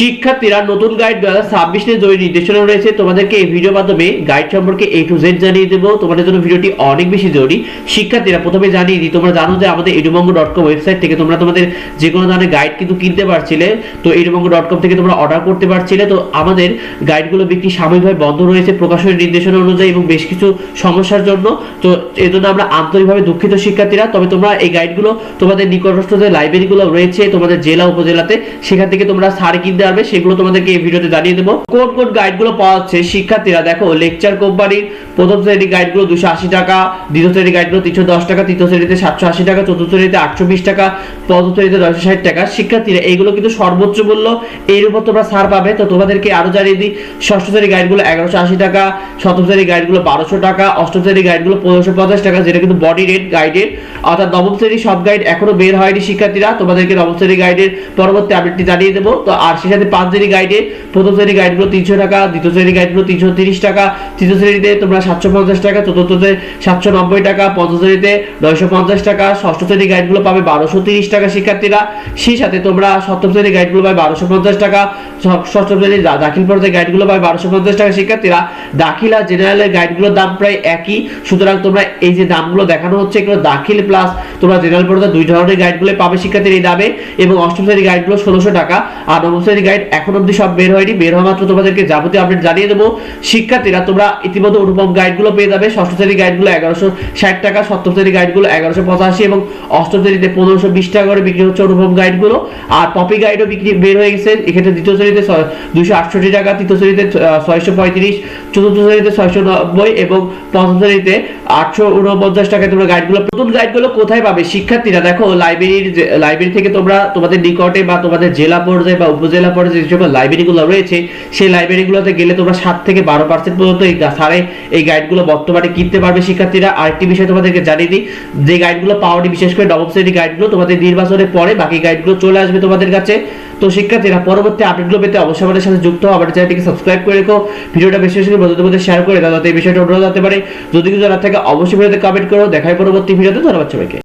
শিক্ষার্থীরা নতুন গাইড দু হাজার ছাব্বিশ জরুরি নির্দেশনা রয়েছে। তোমাদেরকে এই ভিডিওর মাধ্যমে গাইড সম্পর্কে এ টু জেড জানিয়ে দেবো। তোমাদের জন্য ভিডিওটি অনেক বেশি জরুরি। শিক্ষার্থীরা প্রথমে জানিয়ে দিই, তোমরা জানো যে আমাদের এডুবঙ্গ ডট কম ওয়েবসাইট থেকে তোমরা তোমাদের যে কোনো ধরনের গাইড কিন্তু কিনতে পারছিলে। তো এডুবঙ্গ ডট কম থেকে তোমরা অর্ডার করতে পারছিলে। তো আমাদের গাইডগুলো বিক্রি সাময়িকভাবে বন্ধ রয়েছে প্রকাশনের নির্দেশনা অনুযায়ী এবং বেশ কিছু সমস্যার জন্য। তো এই জন্য আমরা আন্তরিকভাবে দুঃখিত শিক্ষার্থীরা। তবে তোমরা এই গাইডগুলো তোমাদের নিকটস্থ যে লাইব্রেরিগুলো রয়েছে, তোমাদের জেলা, উপজেলাতে, সেখান থেকে তোমরা সার কিনতে পারবে সেগুলো তোমাদেরকে এই ভিডিওতে জানিয়ে দেবো। কোন কোন গাইডগুলো পাওয়া যাচ্ছে, শিক্ষার্থীরা দেখো লেকচার কোম্পানির প্রথম শ্রেণির গাইডগুলো দুশো আশি টাকা, দ্বিতীয় শ্রেণির গাইডগুলো তিনশো দশ টাকা, তৃতীয় শ্রেণীতে সাতশো আশি টাকা, চতুর্থ শ্রেণীতে আটশো বিশ টাকা পঞ্চম শ্রেণীতে ষাট টাকা। শিক্ষার্থীরা এইগুলো কিন্তু সর্বোচ্চ মূল্য, এর উপর তোমরা পাবে। তো তোমাদেরকে আরও জানিয়ে দিই, ষষ্ঠ শ্রেণির গাইডগুলো এগারোশো আশি টাকা, সপ্তম শ্রেণির গাইডগুলো বারোশো টাকা, অষ্টম শ্রেণির গাইডগুলো পনেরোশো পঞ্চাশ টাকা, যেটা কিন্তু বডি রেট গাইডের অর্থাৎ নবম শ্রেণির সব গাইড এখনও বের হয়নি শিক্ষার্থীরা। তোমাদেরকে নবম শ্রেণির গাইডের পরবর্তী আপডেটটি জানিয়ে দেবো। তো আর সাথে পাঁচ শ্রেণি গাইডে প্রথম শ্রেণির গাইডগুলো তিনশো টাকা, দ্বিতীয় শ্রেণির গাইডগুলো তিনশো তিরিশ টাকা, তৃতীয় শ্রেণীতে তোমরা সাতশো পঞ্চাশ টাকা চতুর্থতে সাতশো নব্বই টাকা, পঞ্চম শ্রেণীতে নয়শো পঞ্চাশ টাকা, ষষ্ঠ শ্রেণির গাইডগুলো পাবে বারোশো তিরিশ টাকা শিক্ষার্থীরা। সেই সাথে তোমরা সপ্তম শ্রেণির গাইডগুলো পাবে বারোশো পঞ্চাশ টাকা ষষ্ঠ দাখিল পর্যায়ে গাইডগুলো পাবে বারোশো পঞ্চাশ টাকা শিক্ষার্থীরা। দাখিল আর জেনারেলের গাইডগুলোর দাম প্রায় একই। সুতরাং তোমরা এই যে দামগুলো দেখানো হচ্ছে, এগুলো দাখিল প্লাস তোমরা জেনারেল পর্যায়ে দুই ধরনের গাইডগুলো পাবে শিক্ষার্থীর এই দামে এবং অষ্টম শ্রেণির গাইডগুলো ষোলোশো টাকা। আর নবম শ্রেণির গাইড এখন অবধি সব বের হয়নি। বের হওয়া মাত্র তোমাদেরকে যাবতীয় আপডেট জানিয়ে দেবো। শিক্ষার্থীরা তোমরা ইতিমধ্যে অনুপম গাইডগুলো পেয়ে যাবে। ষষ্ঠ শ্রেণির গাইডগুলো এগারোশো ষাট টাকা, সপ্তম শ্রেণির গাইডগুলো এগারোশো পঁচাশি এবং অষ্টম শ্রেণীতে পনেরোশো বিশ টাকা করে বিক্রি হচ্ছে অনুপম গাইডগুলো আর পপি গাইডও বিক্রি বের হয়ে গেছে। এক্ষেত্রে দ্বিতীয় শ্রেণীতে দুইশো আটষট্টি টাকা তৃতীয় শ্রেণীতে ছয়শো পঁয়ত্রিশ, চতুর্থ শ্রেণীতে ছয়শো নব্বই এবং পঞ্চম শ্রেণীতে আটশো উনপঞ্চাশ টাকায় তোমরা গাইডগুলো নতুন গাইডগুলো কোথায় পাবে? শিক্ষার্থীরা, দেখো লাইব্রেরির লাইব্রেরি থেকে তোমরা তোমাদের নিকটে বা তোমাদের জেলা পর্যায়ে বা উপজেলা পর্যায়ে যে সকল লাইব্রেরিগুলো রয়েছে, সেই লাইব্রেরিগুলোতে গেলে তোমরা সাত থেকে বারো পার্সেন্ট পর্যন্ত এই সারে এই গাইডগুলো বর্তমানে কিনতে পারবে শিক্ষার্থীরা। আরেকটি বিষয় তোমাদেরকে জানিয়ে দিই, যে গাইডগুলো পাওয়ানি বিশেষ করে নবম শ্রেণির গাইডগুলো তোমাদের নির্বাচনের পরে বাকি গাইডগুলো চলে আসবে তোমাদের কাছে। তো শিক্ষার্থীরা, পরবর্তী আপডেটগুলো পেতে অবশ্যই আমাদের সাথে যুক্ত হও। আমাদের চ্যানেলটিকে সাবস্ক্রাইব করে রেখো। ভিডিওটা বেশি বেশি বন্ধুদের মধ্যে শেয়ার করে দাও, যাতে এই বিষয়টা অনুরোধ হতে পারে। যদি কিছু জানার থাকে, অবশ্যই ভিডিওতে কমেন্ট করো। দেখায় পরবর্তী ভিডিওতে, ধন্যবাদ সবাইকে।